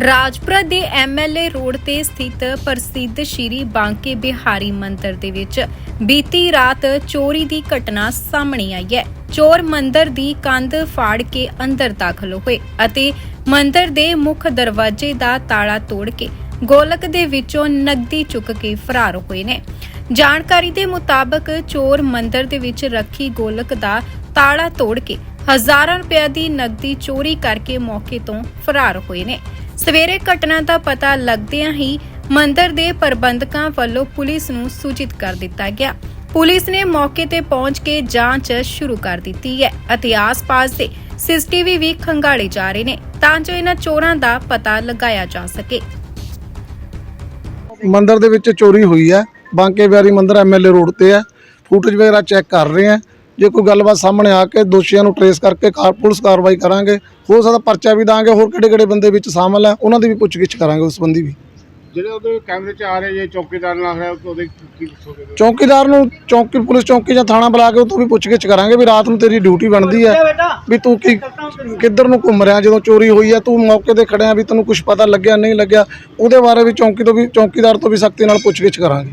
ਰਾਜਪੁਰਾ ਦੇ MLA road ਤੇ ਸਥਿਤ ਪ੍ਰਸਿੱਧ ਸ਼੍ਰੀ ਬਾਂਕੇ ਬਿਹਾਰੀ ਮੰਦਿਰ ਦੇ ਵਿੱਚ ਬੀਤੀ ਰਾਤ ਚੋਰੀ ਦੀ ਘਟਨਾ ਸਾਹਮਣੇ ਆਈ ਹੈ। ਚੋਰ ਮੰਦਿਰ ਦੀ ਕੰਧ ਫਾੜ ਕੇ ਅੰਦਰ ਦਾਖਲ ਹੋਏ ਅਤੇ ਮੰਦਿਰ ਦੇ ਮੁੱਖ ਦਰਵਾਜ਼ੇ ਦਾ ਤਾਲਾ ਤੋੜ ਕੇ ਗੋਲਕ ਦੇ ਵਿੱਚੋਂ ਨਕਦੀ ਚੁੱਕ ਕੇ ਫਰਾਰ ਹੋਏ ਨੇ। ਜਾਣਕਾਰੀ ਦੇ ਮੁਤਾਬਕ ਚੋਰ ਮੰਦਿਰ ਦੇ ਵਿੱਚ ਰੱਖੀ ਗੋਲਕ ਦਾ ਤਾਲਾ ਤੋੜ ਕੇ ਹਜ਼ਾਰਾਂ ਰੁਪਏ ਦੀ ਨਕਦੀ ਚੋਰੀ ਕਰਕੇ ਮੌਕੇ ਤੋਂ ਫਰਾਰ ਹੋਏ ਨੇ। ਸਵੇਰੇ ਘਟਨਾ ਦਾ ਪਤਾ ਲੱਗਦਿਆਂ ਹੀ ਮੰਦਿਰ ਦੇ ਪ੍ਰਬੰਧਕਾਂ ਵੱਲੋਂ ਪੁਲਿਸ ਨੂੰ ਸੂਚਿਤ ਕਰ ਦਿੱਤਾ ਗਿਆ। ਪੁਲਿਸ ਨੇ ਮੌਕੇ ਤੇ ਪਹੁੰਚ ਕੇ ਜਾਂਚ ਸ਼ੁਰੂ ਕਰ ਦਿੱਤੀ ਹੈ ਅਤੇ ਆਸ-ਪਾਸ ਦੇ ਸੀਸੀਟੀਵੀ ਵੀ ਖੰਗਾਲੇ ਜਾ ਰਹੇ ਨੇ ਤਾਂ ਜੋ ਇਹਨਾਂ ਚੋਰਾਂ ਦਾ ਪਤਾ ਲਗਾਇਆ ਜਾ ਸਕੇ। ਮੰਦਿਰ ਦੇ ਵਿੱਚ ਚੋਰੀ ਹੋਈ ਹੈ। ਬਾਂਕੇ ਬਿਹਾਰੀ ਮੰਦਿਰ ਐਮਐਲਏ ਰੋਡ ਤੇ ਹੈ। ਫੁਟੇਜ ਵਗੈਰਾ ਚੈੱਕ ਕਰ ਰਹੇ ਆ ਜੇ ਕੋਈ ਗੱਲਬਾਤ ਸਾਹਮਣੇ ਆ ਕੇ ਦੋਸ਼ੀਆਂ ਨੂੰ ਟਰੇਸ ਕਰਕੇ ਕਾਰ ਪੁਲਿਸ ਕਾਰਵਾਈ ਕਰਾਂਗੇ ਹੋ ਸਕਦਾ ਪਰਚਾ ਵੀ ਦਾਂਗੇ ਹੋਰ ਕਿਹੜੇ ਕਿਹੜੇ ਬੰਦੇ ਵਿੱਚ ਸ਼ਾਮਲ ਹੈ ਉਹਨਾਂ ਦੀ ਵੀ ਪੁੱਛਗਿੱਛ ਕਰਾਂਗੇ ਉਸ ਸੰਬੰਧੀ ਵੀ। ਜਿਹੜੇ ਉਹਦੇ ਕੈਮਰੇ 'ਚ ਆ ਰਹੇ ਜੇ ਚੌਕੀਦਾਰ ਨਾਲ ਹੈ ਉਹਦੇ ਕੀ ਦੱਸੋਗੇ? ਚੌਕੀਦਾਰ ਨੂੰ ਚੌਕੀ ਪੁਲਿਸ ਚੌਕੀ ਜਾਂ ਥਾਣਾ ਬੁਲਾ ਕੇ ਉਹ ਤੋਂ ਵੀ ਪੁੱਛਗਿੱਛ ਕਰਾਂਗੇ ਵੀ ਰਾਤ ਨੂੰ ਤੇਰੀ ਡਿਊਟੀ ਬਣਦੀ ਹੈ ਵੀ ਤੂੰ ਕੀ ਕਿੱਧਰ ਨੂੰ ਘੁੰਮ ਰਿਹਾ ਜਦੋਂ ਚੋਰੀ ਹੋਈ ਹੈ ਤੂੰ ਮੌਕੇ ਤੇ ਖੜਿਆ ਵੀ ਤੈਨੂੰ ਕੁਝ ਪਤਾ ਲੱਗਿਆ ਨਹੀਂ ਲੱਗਿਆ ਉਹਦੇ ਬਾਰੇ ਵੀ ਚੌਕੀ ਤੋਂ ਵੀ ਚੌਕੀਦਾਰ ਤੋਂ ਵੀ ਸਖਤੀ ਨਾਲ ਪੁੱਛਗਿੱਛ ਕਰਾਂਗੇ।